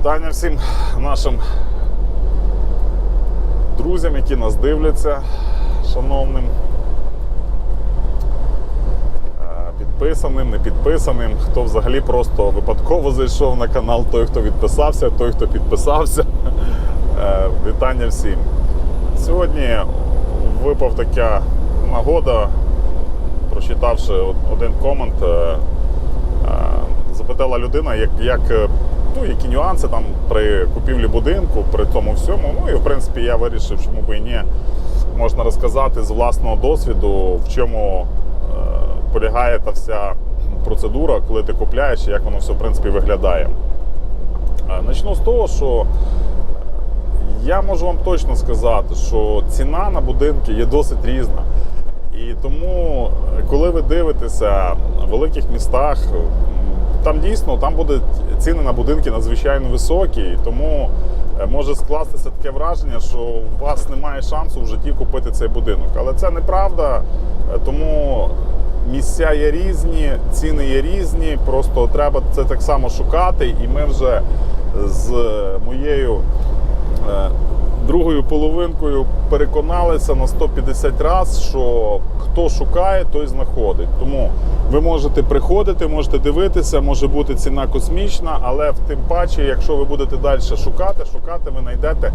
Вітання всім нашим друзям, які нас дивляться, шановним, підписаним, не підписаним, хто взагалі просто випадково зайшов на канал, той, хто відписався, той, хто підписався. Вітання всім. Сьогодні випав така нагода, прочитавши один комент. е, е, запитала людина, як, як, е, ну, які нюанси там при купівлі будинку, при тому всьому. Ну і в принципі я вирішив, чому би і ні, можна розказати з власного досвіду, в чому е, полягає та вся процедура, коли ти купляєш, і як воно все в принципі виглядає. Е, Начну з того, що я можу вам точно сказати, що ціна на будинки є досить різна. І тому, коли ви дивитеся в великих містах, там дійсно там будуть ціни на будинки надзвичайно високі, тому е, може скластися таке враження, що у вас немає шансу в житті купити цей будинок. Але це неправда, е, тому місця є різні, ціни є різні. Просто треба це так само шукати. І ми вже з моєю е, другою половинкою переконалися на 150 разів, що хто шукає, той знаходить. Тому ви можете приходити, можете дивитися, може бути ціна космічна, але в тим паче, якщо ви будете далі шукати, шукати, ви знайдете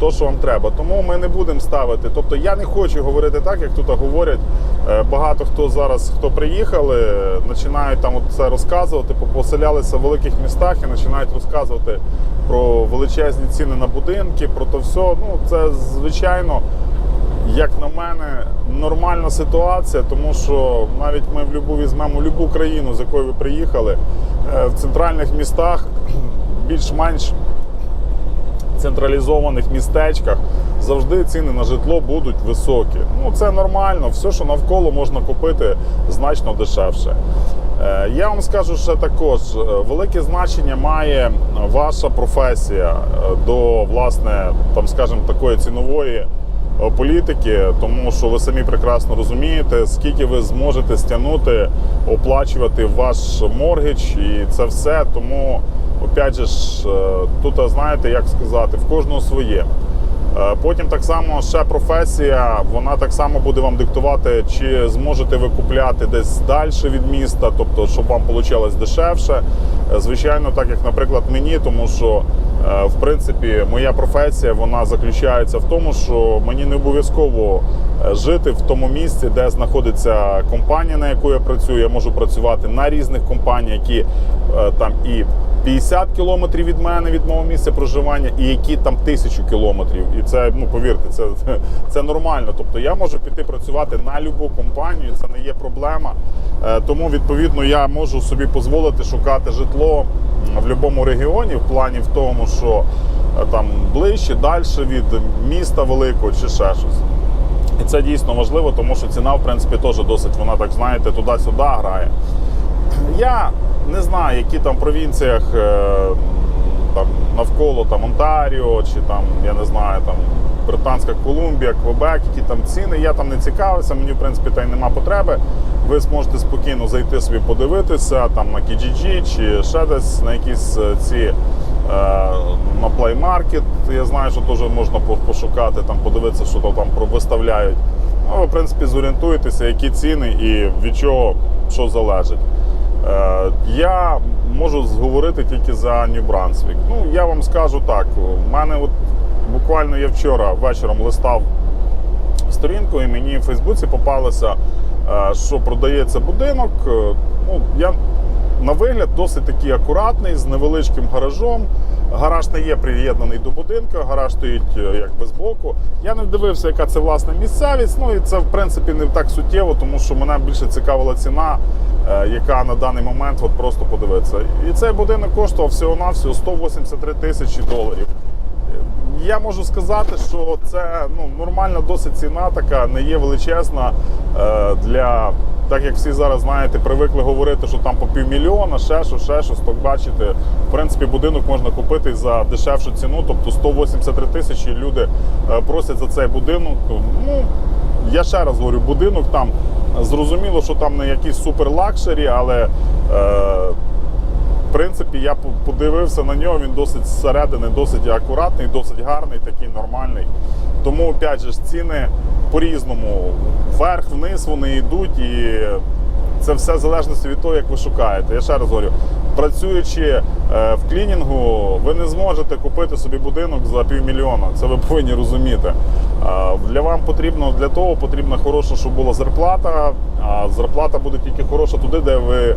то, що вам треба. Тому ми не будемо ставити. Тобто я не хочу говорити так, як тут говорять. Е, Багато хто зараз, хто приїхали, починають там це розказувати, поселялися в великих містах і починають розказувати про величезні ціни на будинки, про то все. Ну це звичайно, як на мене, нормальна ситуація, тому що навіть ми в любу візьмемо любу країну, з якої ви приїхали, е, в центральних містах більш-менш централізованих містечках завжди ціни на житло будуть високі. Ну це нормально, все, що навколо можна купити значно дешевше. Е, Я вам скажу ще також, е, велике значення має ваша професія е, до власне, там, скажімо, такої цінової е, політики, тому що ви самі прекрасно розумієте, скільки ви зможете стягнути, оплачувати ваш моргідж і це все. Тому, опять же, ж, е, тут знаєте, як сказати, в кожного своє. Е, Потім так само ще професія, вона так само буде вам диктувати, чи зможете ви купляти десь далі від міста, тобто, щоб вам вийшло дешевше. Е, Звичайно, так як, наприклад, мені, тому що е, в принципі моя професія вона заключається в тому, що мені не обов'язково жити в тому місці, де знаходиться компанія, на яку я працюю. Я можу працювати на різних компаніях, які там і 50 кілометрів від мене, від мого місця проживання, і які там тисячу кілометрів. І це, ну повірте, це, це нормально. Тобто я можу піти працювати на будь-яку компанію, це не є проблема. Е, Тому відповідно я можу собі дозволити шукати житло в будь-якому регіоні, в плані в тому, що е, там ближче, далі від міста великого чи ще щось. І це дійсно важливо, тому що ціна, в принципі, теж досить, вона так знаєте, туди-сюди грає. Я не знаю, які там провінціях е, там, навколо там, Онтаріо чи там, я не знаю, там Британська Колумбія, Квебек, які там ціни. Я там не цікавився, мені в принципі та й нема потреби. Ви зможете спокійно зайти собі подивитися там на Kijiji чи ще десь на якісь е, ці е, на Play Market. Я знаю, що теж можна пошукати, там подивитися, що то там виставляють. Ну, ви, в принципі, зорієнтуєтеся, які ціни і від чого що залежить. Е, Я можу зговорити тільки за Brunswick. Ну, я вам скажу так: у мене от буквально я вчора вечором листав сторінку, і мені в Фейсбуці попалося, е, що продається будинок. Е, Ну, я на вигляд досить такий акуратний, з невеличким гаражом. Гараж не є приєднаний до будинку, гараж стоїть е, якби збоку. Я не дивився, яка це власне місцевість. Ну і це в принципі не так суттєво, тому що мене більше цікавила ціна, е, яка на даний момент от просто подивитися. І цей будинок коштував всього-навсього 183 тисячі доларів. Я можу сказати, що це ну, нормальна досить ціна, така не є величезна е, для. Так як всі зараз знаєте, привикли говорити, що там по півмільйона, ще що, ще щось, так бачите, в принципі, будинок можна купити за дешевшу ціну, тобто 183 тисячі люди е, просять за цей будинок. Ну, я ще раз говорю, будинок там зрозуміло, що там не якісь супер лакшері, але е, принципі. я подивився на нього, він досить зсередини, досить акуратний, досить гарний, такий нормальний. Тому, опять же, ціни по-різному. Вверх-вниз вони йдуть, і це все залежності від того, як ви шукаєте. Я ще раз говорю, працюючи е, в клінінгу, ви не зможете купити собі будинок за півмільйона. Це ви повинні розуміти. Для вам потрібно для того потрібна хороша, щоб була зарплата. А зарплата буде тільки хороша туди, де ви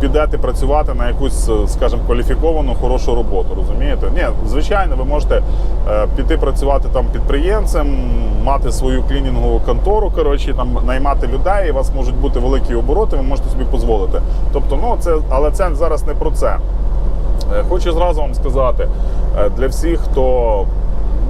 підете працювати на якусь, е, скажімо, кваліфіковану хорошу роботу. Розумієте? Ні, звичайно, ви можете е, піти працювати там підприємцем, мати свою клінінгову контору, коротше, там наймати людей, і у вас можуть бути великі обороти, ви можете собі дозволити. Тобто, ну це, але це зараз не про це. Е, Хочу зразу вам сказати для всіх, хто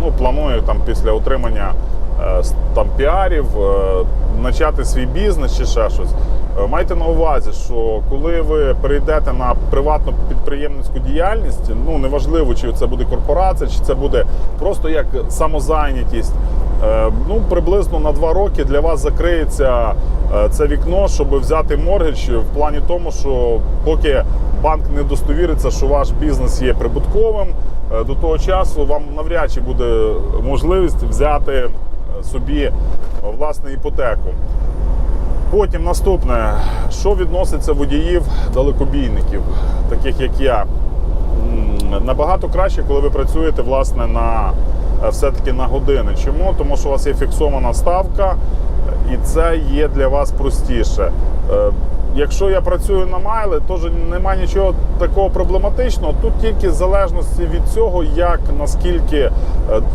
ну, планує там після отримання е, там піарів е, почати свій бізнес чи ще щось. е, Майте на увазі, що коли ви перейдете на приватну підприємницьку діяльність, ну неважливо, чи це буде корпорація, чи це буде просто як самозайнятість. Ну, приблизно на два роки для вас закриється це вікно, щоб взяти моргідж в плані тому, що поки банк не достовіриться, що ваш бізнес є прибутковим, до того часу вам навряд чи буде можливість взяти е, собі е, власне іпотеку. Потім наступне, що відноситься водіїв далекобійників, таких як я. Набагато краще, коли ви працюєте власне на е, все-таки на години. Чому? Тому що у вас є фіксована ставка, е, і це є для вас простіше. Якщо я працюю на майли, теж немає нічого такого проблематичного. Тут тільки в залежності від цього, як наскільки е,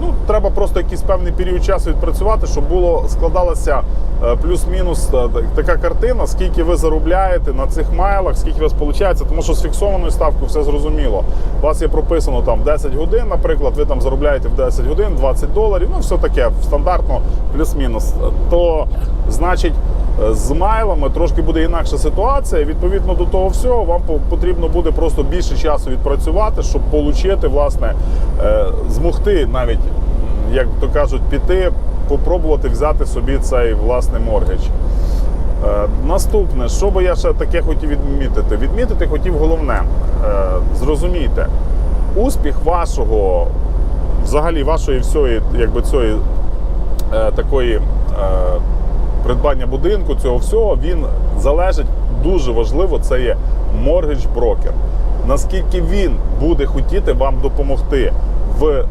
ну треба просто якийсь певний період часу відпрацювати, щоб було складалася е, плюс-мінус е, така картина, скільки ви заробляєте на цих майлах, скільки у вас виходить, тому що з фіксованою ставкою все зрозуміло. У вас є прописано там 10 годин, наприклад, ви там заробляєте в 10 годин 20 доларів, ну все таке стандартно плюс-мінус. То значить. З майлами трошки буде інакша ситуація. Відповідно до того всього, вам потрібно буде просто більше часу відпрацювати, щоб отримати, власне, е, змогти навіть, як то кажуть, піти, попробувати взяти собі цей власний моргідж. Е, Наступне, що би я ще таке хотів відмітити? Відмітити хотів головне. Е, Зрозумійте, успіх вашого, взагалі вашої всієї, якби цієї такої придбання будинку, цього всього, він залежить дуже важливо, це є моргідж брокер. Наскільки він буде хотіти вам допомогти, в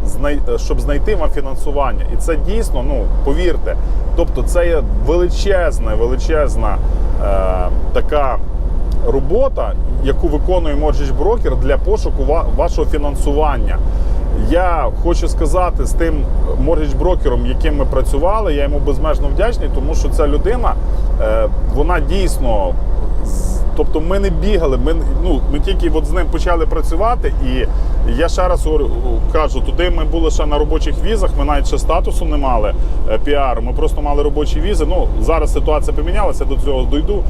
щоб знайти вам фінансування. І це дійсно, ну повірте, тобто це є величезна, величезна е, така робота, яку виконує Mortgage Broker для пошуку ва- вашого фінансування. Я хочу сказати з тим mortgage брокером, яким ми працювали, я йому безмежно вдячний, тому що ця людина, е, вона дійсно. Тобто ми не бігали, ми, ну, ми тільки от з ним почали працювати, і я ще раз кажу, туди ми були ще на робочих візах, ми навіть ще статусу не мали піар, піару, ми просто мали робочі візи. Ну, зараз ситуація помінялася, до цього дойду.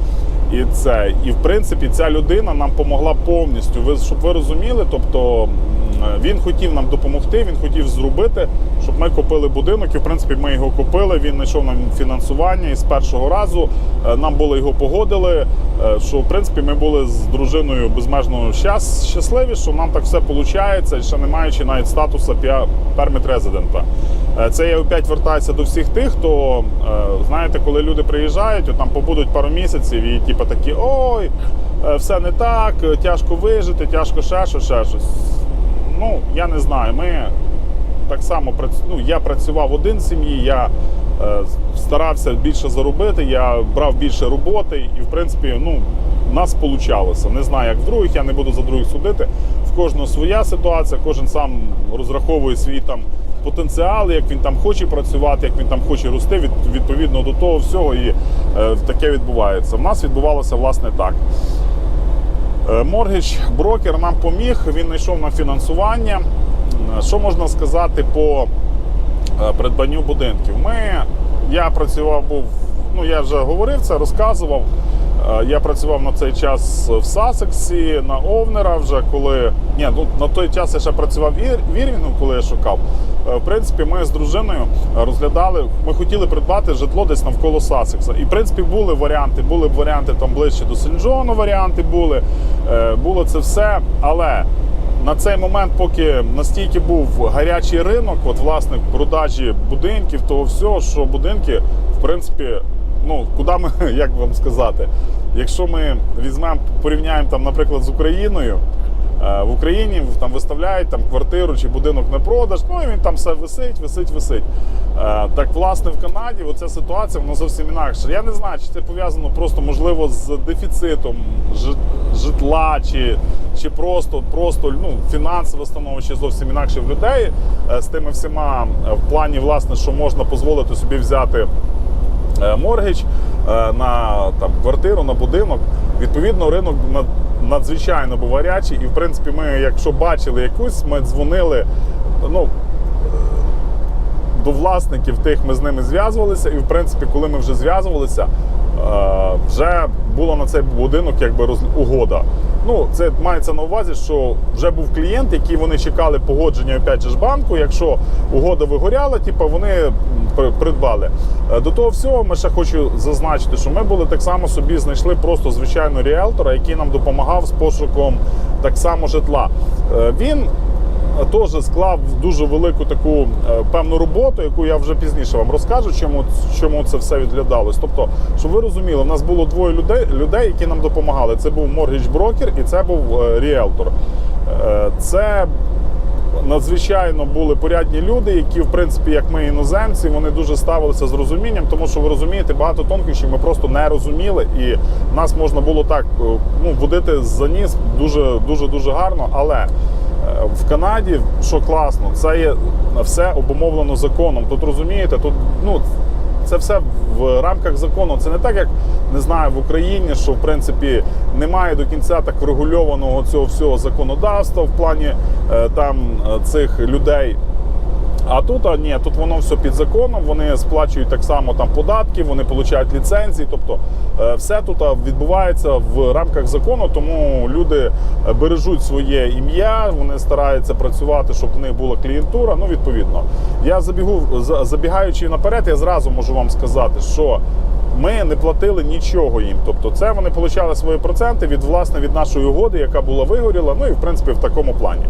І це, і в принципі, ця людина нам допомогла повністю. Ви щоб ви розуміли, тобто він хотів нам допомогти, він хотів зробити, щоб ми купили будинок. І в принципі ми його купили. Він знайшов нам фінансування і з першого разу е, нам було його погодили. е, Що в принципі ми були з дружиною безмежно щас- щасливі, що нам так все виходить, ще не маючи навіть статусу перміт резидента. Е, Це я опять вертаюся до всіх тих, хто е, знаєте, коли люди приїжджають, от там побудуть пару місяців і типу такі ой, е, все не так, е, тяжко вижити, тяжко ще щось, ще щось. Ну, я не знаю. Ми так само ну, я працював один в сім'ї, я е, старався більше заробити, я брав більше роботи, і в принципі, ну, в нас вийшло. Не знаю, як в других, я не буду за других судити. В кожного своя ситуація, кожен сам розраховує свій там потенціал, як він там хоче працювати, як він там хоче рости, від, відповідно до того всього, і е, таке відбувається. В нас відбувалося власне так. Моргідж брокер нам поміг, він знайшов на фінансування. Е, Що можна сказати по е, придбанню будинків? Ми, я працював, був, ну я вже говорив це, розказував. Е, Я працював на цей час в Сасексі, на Овнера вже коли. Ні, ну на той час я ще працював в Ір- Ірвінгу, коли я шукав. Е, В принципі, ми з дружиною розглядали, ми хотіли придбати житло десь навколо Сасекса. І в принципі були варіанти. Були б варіанти там ближче до Сенджону, варіанти були. Е, Було це все. Але на цей момент, поки настільки був гарячий ринок, от власне продажі будинків, того всього, що будинки, в принципі, ну куди ми, як вам сказати, якщо ми візьмемо, порівняємо там, наприклад, з Україною. е, В Україні там виставляють там квартиру чи будинок на продаж, ну і він там все висить, висить, висить. Е, Так, власне, в Канаді оця ситуація вона зовсім інакша. Я не знаю, чи це пов'язано просто можливо з дефіцитом житла, чи, чи просто, просто ну, фінансове становище зовсім інакше в людей е, з тими всіма в плані, власне, що можна дозволити собі взяти е, моргідж е, на там, квартиру, на будинок. Відповідно, ринок надзвичайно був гарячий. І, в принципі, ми, якщо бачили якусь, ми дзвонили. Ну, до власників тих ми з ними зв'язувалися, і в принципі, коли ми вже зв'язувалися, вже була на цей будинок якби роз... угода. Ну, це мається на увазі, що вже був клієнт, який вони чекали погодження опять же ж банку. Якщо угода вигоряла, типу вони придбали. Е, До того всього, ми ще хочу зазначити, що ми були так само собі знайшли просто звичайно ріелтора, який нам допомагав з пошуком так само житла. Е, Він теж склав дуже велику таку е, певну роботу, яку я вже пізніше вам розкажу, чому, чому це все відглядалось. Тобто, щоб ви розуміли, у нас було двоє людей, людей, які нам допомагали. Це був моргідж брокер і це був е, ріелтор. Е, Це надзвичайно були порядні люди, які, в принципі, як ми іноземці, вони дуже ставилися з розумінням, тому що ви розумієте, багато тонкощів ми просто не розуміли, і нас можна було так ну, водити за ніс дуже дуже дуже гарно. Але в Канаді, що класно, це є все обумовлено законом. Тут розумієте, тут ну. Це все в рамках закону. Це не так, як не знаю в Україні, що в принципі немає до кінця так врегульованого цього всього законодавства в плані е, там е, цих людей. А тут а, ні, тут воно все під законом. Вони сплачують так само там податки, вони отримують ліцензії. Тобто е, все тут відбувається в рамках закону, тому люди е, бережуть своє ім'я, вони стараються працювати, щоб в них була клієнтура. Ну, відповідно, я забігу забігаючи наперед, я зразу можу вам сказати, що. Ми не платили нічого їм. Тобто, це вони отримали свої проценти від власне від нашої угоди, яка була вигоріла. Ну і в принципі в такому плані.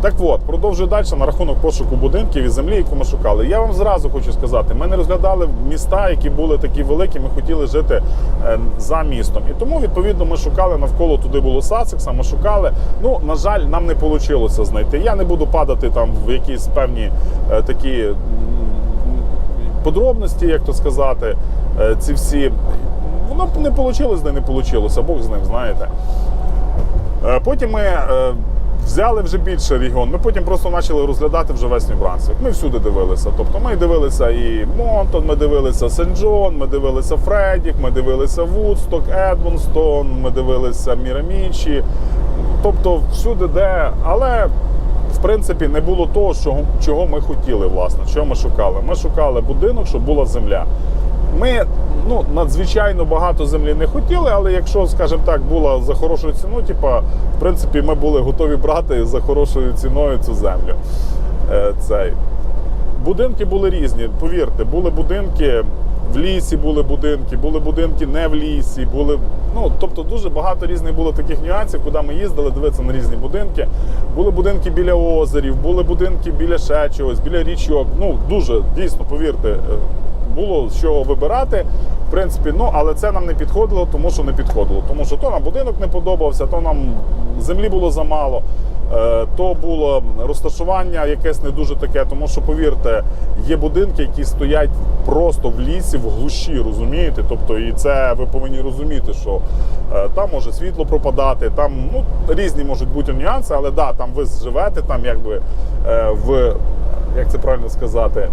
Так от, продовжую далі на рахунок пошуку будинків і землі, яку ми шукали. Я вам зразу хочу сказати, ми не розглядали міста, які були такі великі, ми хотіли жити е, за містом. І тому, відповідно, ми шукали навколо туди було Сасекса, ми шукали. Ну, на жаль, нам не вийшло знайти. Я не буду падати там в якісь певні е, такі подробності, як то сказати, ці всі. Воно не вийшло, де не вийшло, Бог з ним, знаєте. Е, Потім ми е, взяли вже більше регіон. Ми потім просто почали розглядати вже весь Нью-Брансвік. Ми всюди дивилися. Тобто ми дивилися і Монтон, ми дивилися Сен-Джон, ми дивилися Фредік, ми дивилися Вудсток, Едмонстон, ми дивилися Мірамічі. Тобто всюди, де. Але в принципі не було того, чого, чого ми хотіли, власне, що ми шукали. Ми шукали будинок, щоб була земля. Ми ну, надзвичайно багато землі не хотіли, але якщо, скажімо так, була за хорошу ціну, типа, в принципі, ми були готові брати за хорошою ціною цю землю. Е, цей. Будинки були різні, повірте, були будинки. В лісі були будинки, були будинки не в лісі, були. Ну, тобто дуже багато різних було таких нюансів, куди ми їздили, дивитися на різні будинки. Були будинки біля озерів, були будинки біля ще чогось, біля річок. Ну, дуже дійсно, повірте, е, було з чого вибирати. В принципі, ну але це нам не підходило, тому що не підходило. Тому що то нам будинок не подобався, то нам землі було замало. Е, То було розташування якесь не дуже таке, тому що повірте, є будинки, які стоять просто в лісі, в глуші, розумієте? Тобто, і це ви повинні розуміти, що е, там може світло пропадати, там ну різні можуть бути нюанси, але да, там ви живете, там якби е, в як це правильно сказати.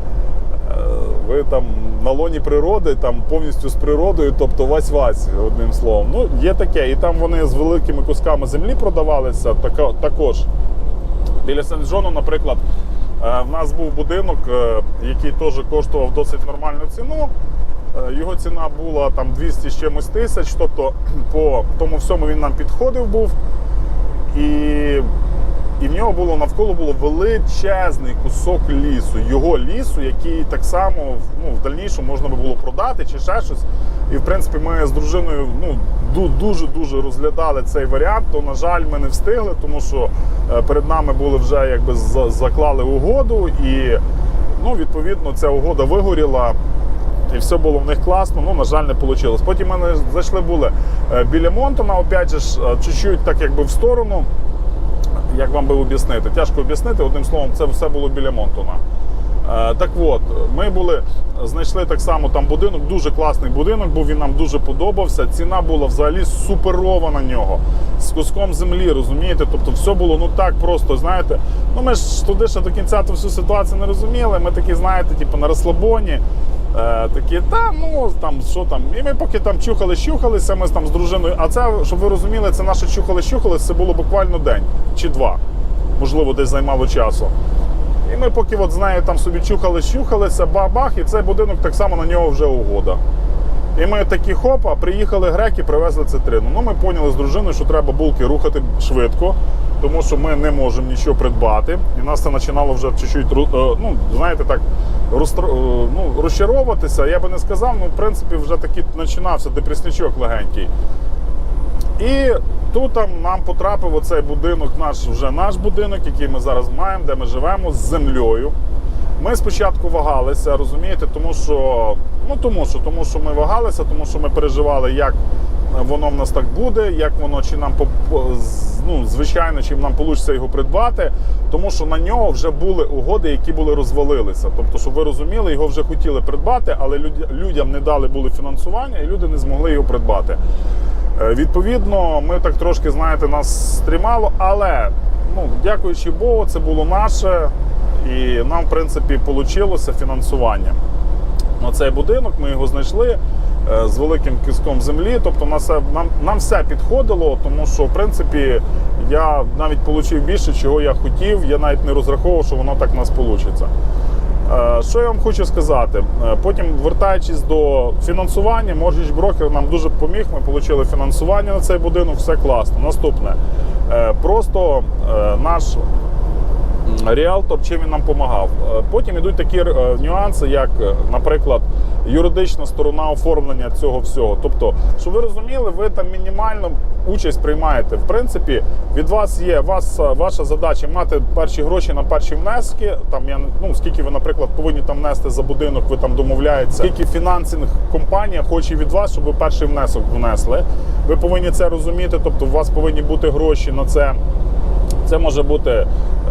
Ви там на лоні природи, там повністю з природою, тобто вась-вась, одним словом. Ну, є таке. І там вони з великими кусками землі продавалися. також. Біля Сен-Джону, наприклад, е, в нас був будинок, е, який теж коштував досить нормальну ціну. Е, Його ціна була там 200 з чимось тисяч. Тобто по тому всьому він нам підходив був. І, і в нього було навколо було величезний кусок лісу. Його лісу, який так само ну, в дальнішому можна би було продати чи ще щось. І в принципі ми з дружиною ну, дуже-дуже розглядали цей варіант. То, на жаль, ми не встигли, тому що е, перед нами були вже якби заклали угоду, і ну, відповідно ця угода вигоріла. І все було в них класно, ну, на жаль, не вийшло. Потім ми зайшли були е, біля Монтона, опять же, е, чуть-чуть так якби в сторону. Як вам би об'яснити? Тяжко об'яснити, одним словом, це все було біля Монтона. Е, Так от, ми були, знайшли так само там будинок, дуже класний будинок, був він нам дуже подобався. Ціна була взагалі суперова на нього. З куском землі, розумієте? Тобто все було ну так просто, знаєте. Ну ми ж туди ще до кінця ту всю ситуацію не розуміли. Ми такі, знаєте, типу на розслабоні. Е, такі, та ну там що там. І ми поки там чухали, щухалися, ми там з дружиною. А це, щоб ви розуміли, це наше чухали, щухалися, це було буквально день чи два. Можливо, десь займало часу. І ми поки от з нею там собі чухали, щухалися, бах-бах, і цей будинок так само на нього вже угода. І ми такі хопа, приїхали греки, привезли цитрину. Ну, ми поняли з дружиною, що треба булки рухати швидко, тому що ми не можемо нічого придбати. І нас це починало вже чуть-чуть, е, ну, знаєте, так розтро- е, ну, розчаровуватися. Я би не сказав, ну, в принципі, вже такий починався депреснячок легенький. І тут там нам потрапив оцей будинок, наш вже наш будинок, який ми зараз маємо, де ми живемо з землею. Ми спочатку вагалися, розумієте, тому що ну тому що, тому що ми вагалися, тому що ми переживали, як воно в нас так буде, як воно чи нам ну, звичайно, чи нам вийде його придбати, тому що на нього вже були угоди, які були розвалилися. Тобто, щоб ви розуміли, його вже хотіли придбати, але людям не дали були фінансування, і люди не змогли його придбати. Е, Відповідно, ми так трошки, знаєте, нас стримало, але ну, дякуючи Богу, це було наше, і нам, в принципі, вийшло фінансування. На цей будинок ми його знайшли е, з великим киском землі. Тобто на все- нам, нам все підходило, тому що, в принципі, я навіть отримав більше, чого я хотів. Я навіть не розраховував, що воно так у нас вийде. Е, Що я вам хочу сказати? Е, Потім, вертаючись до фінансування, Mortgage Broker нам дуже допоміг. Ми отримали фінансування на цей будинок, все класно. Наступне. Е, Просто наш ріалтор, чим він нам допомагав. Е, Потім йдуть такі е, нюанси, як, е, наприклад, юридична сторона оформлення цього всього. Тобто, щоб ви розуміли, ви там мінімально участь приймаєте. В принципі, від вас є вас, ваша задача мати перші гроші на перші внески. Там я ну скільки ви, наприклад, повинні там внести за будинок, ви там домовляєтеся. Скільки фінансових компанія хоче від вас, щоб ви перший внесок внесли. Ви повинні це розуміти. Тобто, у вас повинні бути гроші на це. Це може бути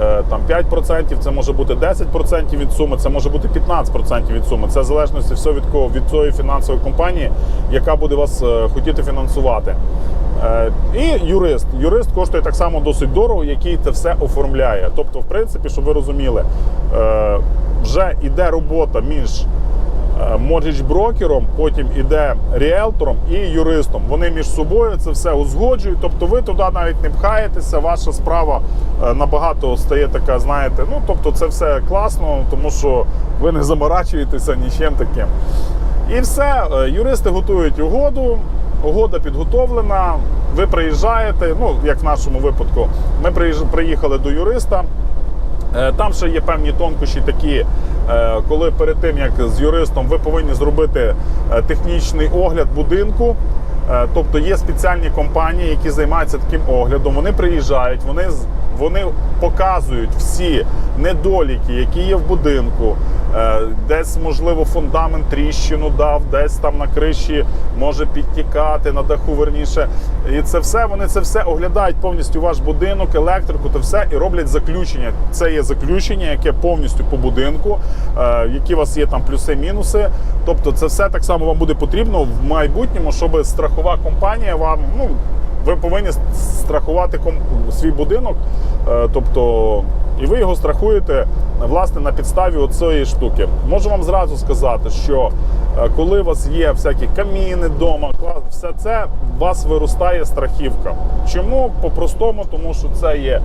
е, там 5%, це може бути 10% від суми, це може бути 15% від суми. Це в залежності все від кого від цієї фінансової компанії, яка буде вас е, хотіти фінансувати. Е, І юрист. Юрист коштує так само досить дорого, який це все оформляє. Тобто, в принципі, щоб ви розуміли, вже йде робота між моргідж брокером, потім іде ріелтором і юристом. Вони між собою це все узгоджують. Тобто ви туди навіть не пхаєтеся, ваша справа е, набагато стає така, знаєте, ну тобто це все класно, тому що ви не заморачуєтеся нічим таким. І все, е, юристи готують угоду. Угода підготовлена. Ви приїжджаєте. Ну як в нашому випадку, ми приїхали до юриста. Е, Там ще є певні тонкощі такі, е, коли перед тим як з юристом ви повинні зробити е, технічний огляд будинку. Тобто є спеціальні компанії, які займаються таким оглядом. Вони приїжджають, вони, вони показують всі недоліки, які є в будинку. Е, Десь, можливо, фундамент тріщину дав, десь там на криші може підтікати, на даху верніше. І це все, вони це все оглядають повністю ваш будинок, електрику та все, і роблять заключення. Це є заключення, яке повністю по будинку, е, які у вас є там плюси-мінуси. Тобто, це все так само вам буде потрібно в майбутньому, щоб страхова компанія вам ну. Ви повинні страхувати свій будинок, е, тобто, і ви його страхуєте власне на підставі оцієї штуки. Можу вам зразу сказати, що Е, Коли у вас є всякі каміни вдома, все це у вас виростає страхівка. Чому? По-простому, тому що це є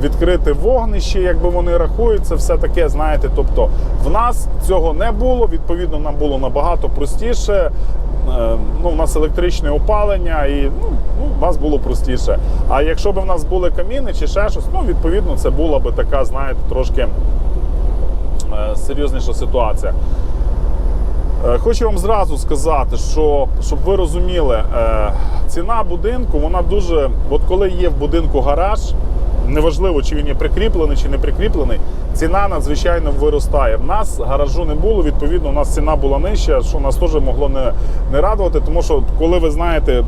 відкрите вогнище, якби вони рахують, це все таке, знаєте. Тобто в нас цього не було. Відповідно, нам було набагато простіше. Е, Ну, у нас електричне опалення, і ну, ну, у нас було простіше. А якщо б в нас були каміни чи ще щось, ну відповідно, це була би така, знаєте, трошки е, серйозніша ситуація. Е, Хочу вам зразу сказати, що щоб ви розуміли, е, ціна будинку, вона дуже. От коли є в будинку гараж, неважливо, чи він є прикріплений чи не прикріплений, ціна надзвичайно виростає. В нас гаражу не було, відповідно, у нас ціна була нижча, що нас теж могло не, не радувати, тому що коли ви знаєте,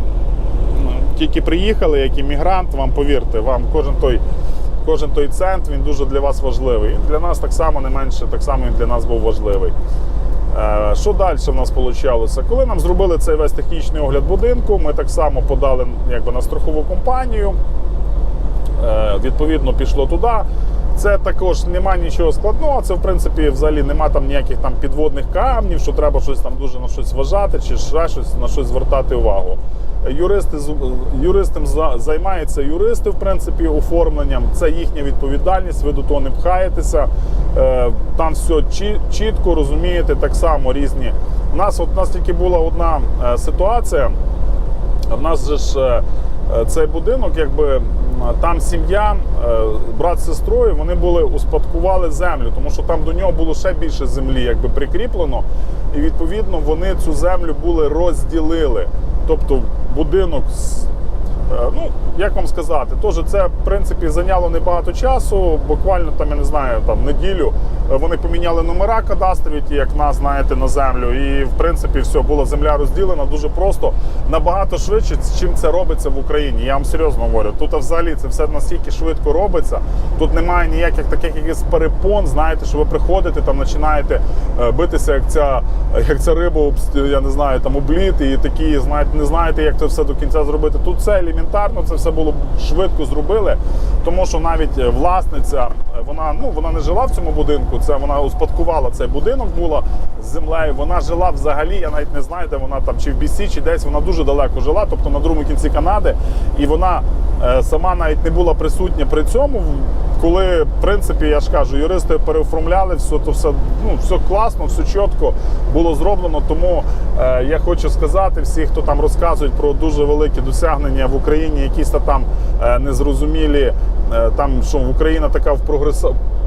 тільки приїхали як іммігрант, вам повірте, вам кожен той. Кожен той цент він дуже для вас важливий. І для нас так само не менше, так само він для нас був важливий. Е, Що далі в нас вийшло? Коли нам зробили цей весь технічний огляд будинку, ми так само подали якби, на страхову компанію. Е, Відповідно, пішло туди. Це також нема нічого складного. Це в принципі взагалі нема там ніяких там підводних камнів, що треба щось там дуже на щось вважати, чи ще щось на щось звертати увагу. Юристи за- займаються юристи, в принципі, оформленням. Це їхня відповідальність. Ви до того не пхаєтеся. Е, Там все чітко розумієте, так само різні. У нас от у нас тільки була одна е, ситуація. В нас же ж е, цей будинок, якби там сім'я, брат з сестрою, вони були успадкували землю, тому що там до нього було ще більше землі, якби прикріплено. І відповідно вони цю землю були розділили. Тобто будинок з. Е, Ну, як вам сказати, теж це в принципі зайняло небагато часу. Буквально там, я не знаю, там неділю е, вони поміняли номера кадастрові, ті, як нас знаєте, на землю. І в принципі все була земля розділена дуже просто, набагато швидше, чим це робиться в Україні. Я вам серйозно говорю. Тут взагалі це все настільки швидко робиться. Тут немає ніяких таких якихось перепон. Знаєте, що ви приходите, там починаєте е, битися, як ця, як ця риба, я не знаю, там обліт, і такі, знаєте, не знаєте, як це все до кінця зробити. Тут це елементарно, це все було швидко зробили, тому що навіть е, власниця, е, вона ну вона не жила в цьому будинку. Це вона успадкувала цей будинок, була з землею. Вона жила взагалі. Я навіть не знаю, де вона там чи в BC, чи десь вона дуже далеко жила, тобто на другому кінці Канади, і вона е, сама навіть не була присутня при цьому. Коли, в принципі, я ж кажу, юристи переоформляли все, то все, ну, все класно, все чітко було зроблено. Тому е, я хочу сказати всі, хто там розказують про дуже великі досягнення в Україні, якісь та там е, незрозумілі, там що Україна така в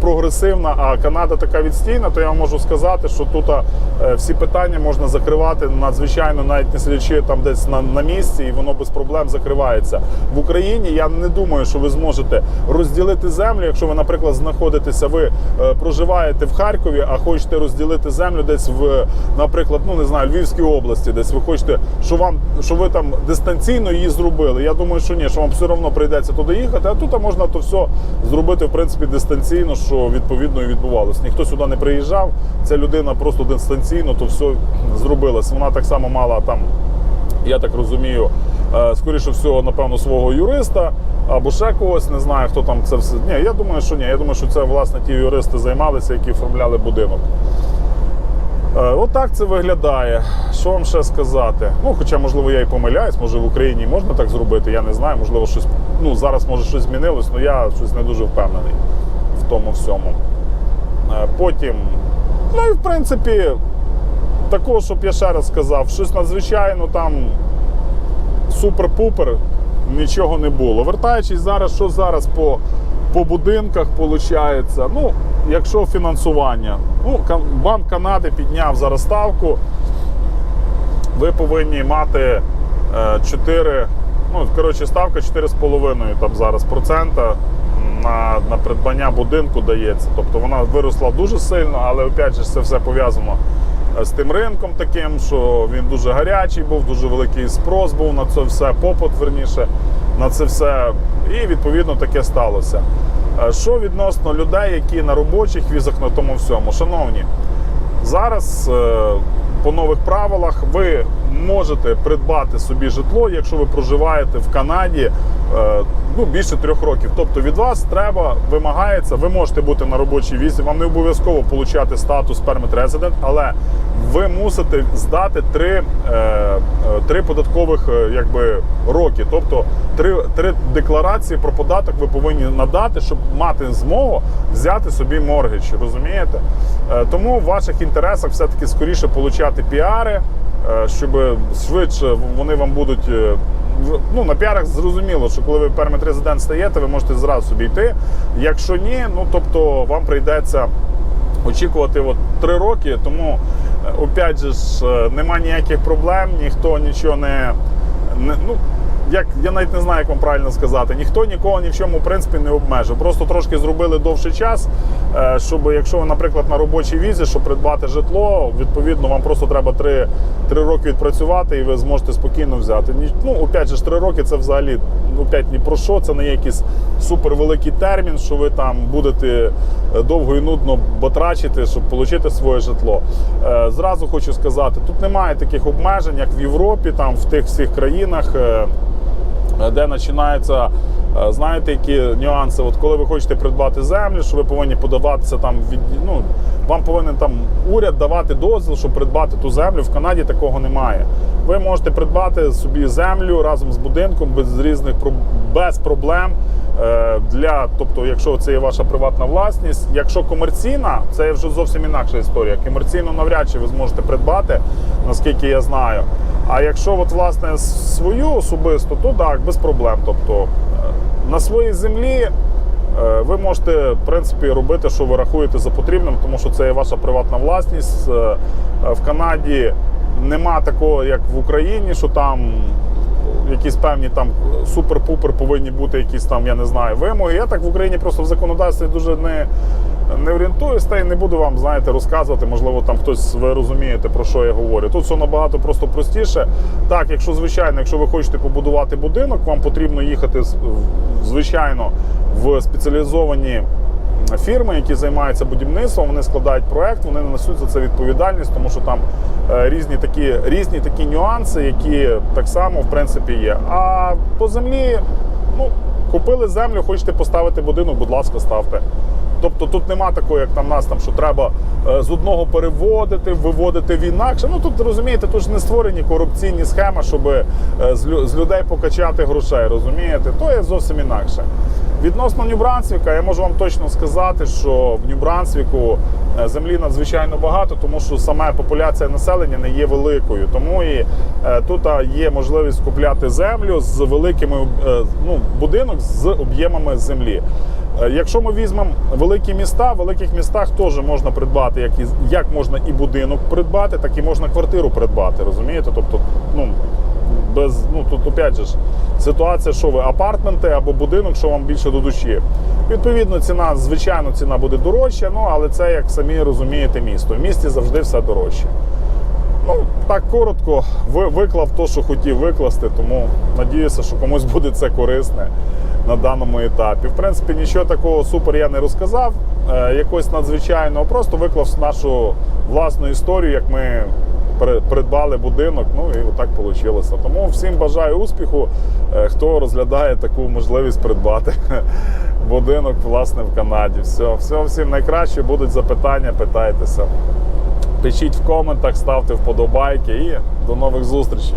прогресивна, а Канада така відстійна, то я можу сказати, що тут е, всі питання можна закривати надзвичайно, навіть не сидячи там десь на, на місці, і воно без проблем закривається. В Україні я не думаю, що ви зможете розділити землю, якщо ви, наприклад, знаходитеся, ви е, проживаєте в Харкові, а хочете розділити землю десь в, наприклад, ну не знаю, Львівській області, десь ви хочете, що вам що ви там дистанційно її зробили. Я думаю, що ні, що вам все одно прийдеться туди їхати, а тут можна то все зробити в принципі дистанційно, що відповідно і відбувалося. Ніхто сюди не приїжджав. Ця людина просто дистанційно то все зробилась. Вона так само мала там я так розумію, е, скоріше всього, напевно, свого юриста або ще когось, не знаю, хто там це все. Ні, я думаю, що ні. Я думаю, що це власне ті юристи займалися, які оформляли будинок. Е, Отак це виглядає. Що вам ще сказати? Ну, хоча, можливо, я і помиляюсь, може в Україні можна так зробити, я не знаю, можливо, щось. Ну, зараз може щось змінилось, але я щось не дуже впевнений в тому всьому. Е, Потім, ну і в принципі, такого, щоб я ще раз сказав, щось надзвичайно там супер-пупер, нічого не було. Вертаючись зараз, що зараз по, по будинках виходить? Ну, якщо фінансування, ну, Банк Канади підняв зараз ставку, ви повинні мати е, 4, ну, коротше, ставка 4,5 там зараз процента на, на придбання будинку дається. Тобто вона виросла дуже сильно, але опять же це все пов'язано е, з тим ринком таким, що він дуже гарячий був, дуже великий спрос був на це все, попит верніше на це все. І відповідно таке сталося. Е, Що відносно людей, які на робочих візах на тому всьому, шановні, Зараз е, по нових правилах ви можете придбати собі житло, якщо ви проживаєте в Канаді е, ну, більше трьох років. Тобто від вас треба, вимагається, ви можете бути на робочій візі, вам не обов'язково отримати статус Permit Resident, але ви мусите здати три, е, е, три податкових якби, роки. Тобто три, три декларації про податок ви повинні надати, щоб мати змогу взяти собі моргідж, розумієте? Тому в ваших інтересах все-таки скоріше отримати піари, щоб швидше вони вам будуть. е, Ну, на піарах зрозуміло, що коли ви пермит резидент стаєте, ви можете зразу собі йти. Якщо ні, ну тобто вам прийдеться очікувати от три роки, тому е, опять же ж е, нема ніяких проблем, ніхто нічого не, не ну. Як я навіть не знаю, як вам правильно сказати, ніхто нікого ні в чому в принципі не обмежив. Просто трошки зробили довший час, е, щоб якщо ви, наприклад, на робочій візі, щоб придбати житло, відповідно, вам просто треба три, три роки відпрацювати, і ви зможете спокійно взяти. Ну, опять же, ж, три роки це взагалі ну, опять ні про що. Це не якийсь супервеликий термін, що ви там будете е, довго і нудно батрачити, щоб отримати своє житло. Е, Зразу хочу сказати, тут немає таких обмежень, як в Європі, там в тих всіх країнах. Е, де починаються, е, знаєте, які нюанси. От коли ви хочете придбати землю, що ви повинні подаватися там від ну, вам повинен там уряд давати дозвіл, щоб придбати ту землю. В Канаді такого немає. Ви можете придбати собі землю разом з будинком без різних без проблем. е, Для, тобто, якщо це є ваша приватна власність, якщо комерційна, це вже зовсім інакша історія. Комерційно навряд чи ви зможете придбати, наскільки я знаю. А якщо от, власне свою особисто, то так, без проблем. Тобто е, на своїй землі е, ви можете в принципі робити, що ви рахуєте за потрібним, тому що це є ваша приватна власність. Е, В Канаді нема такого, як в Україні, що там якісь певні там супер-пупер повинні бути якісь там, я не знаю, вимоги. Я так в Україні просто в законодавстві дуже не. Не орієнтуюсь та й не буду вам, знаєте, розказувати. Можливо, там хтось ви розумієте, про що я говорю. Тут все набагато просто простіше. Так, якщо звичайно, якщо ви хочете побудувати будинок, вам потрібно їхати звичайно в спеціалізовані фірми, які займаються будівництвом, вони складають проект, вони несуть за це відповідальність, тому що там е, різні такі, різні такі нюанси, які так само в принципі є. А по землі, ну, купили землю, хочете поставити будинок, будь ласка, ставте. Тобто тут нема такого, як там нас там, що треба е, з одного переводити, виводити в інакше. Ну тут розумієте, тут ж не створені корупційні схеми, щоб е, з людей покачати грошей. Розумієте, то є зовсім інакше. Відносно Нью-Брансвіка, я можу вам точно сказати, що в Нью-Брансвіку е, землі надзвичайно багато, тому що сама популяція населення не є великою. Тому і тут є можливість купляти землю з великими ну, будинок з об'ємами землі. Е, Якщо ми візьмемо великі міста, в великих містах теж можна придбати, як, і, як можна і будинок придбати, так і можна квартиру придбати. Розумієте? Тобто, ну без ну тут опять же ж ситуація, що ви апартменти або будинок, що вам більше до душі. Відповідно, ціна, звичайно, ціна буде дорожча, ну але це як самі розумієте, місто. В місті завжди все дорожче. Ну, так коротко, виклав то, що хотів викласти, тому надіюся, що комусь буде це корисне на даному етапі. В принципі, нічого такого супер я не розказав, е, якось надзвичайного, просто виклав нашу власну історію, як ми придбали будинок. Ну і отак вийшло. Тому всім бажаю успіху, е, хто розглядає таку можливість придбати будинок власне в Канаді. Все, все всім найкраще. Будуть запитання, питайтеся. Пишіть в коментах, ставте вподобайки і до нових зустрічей.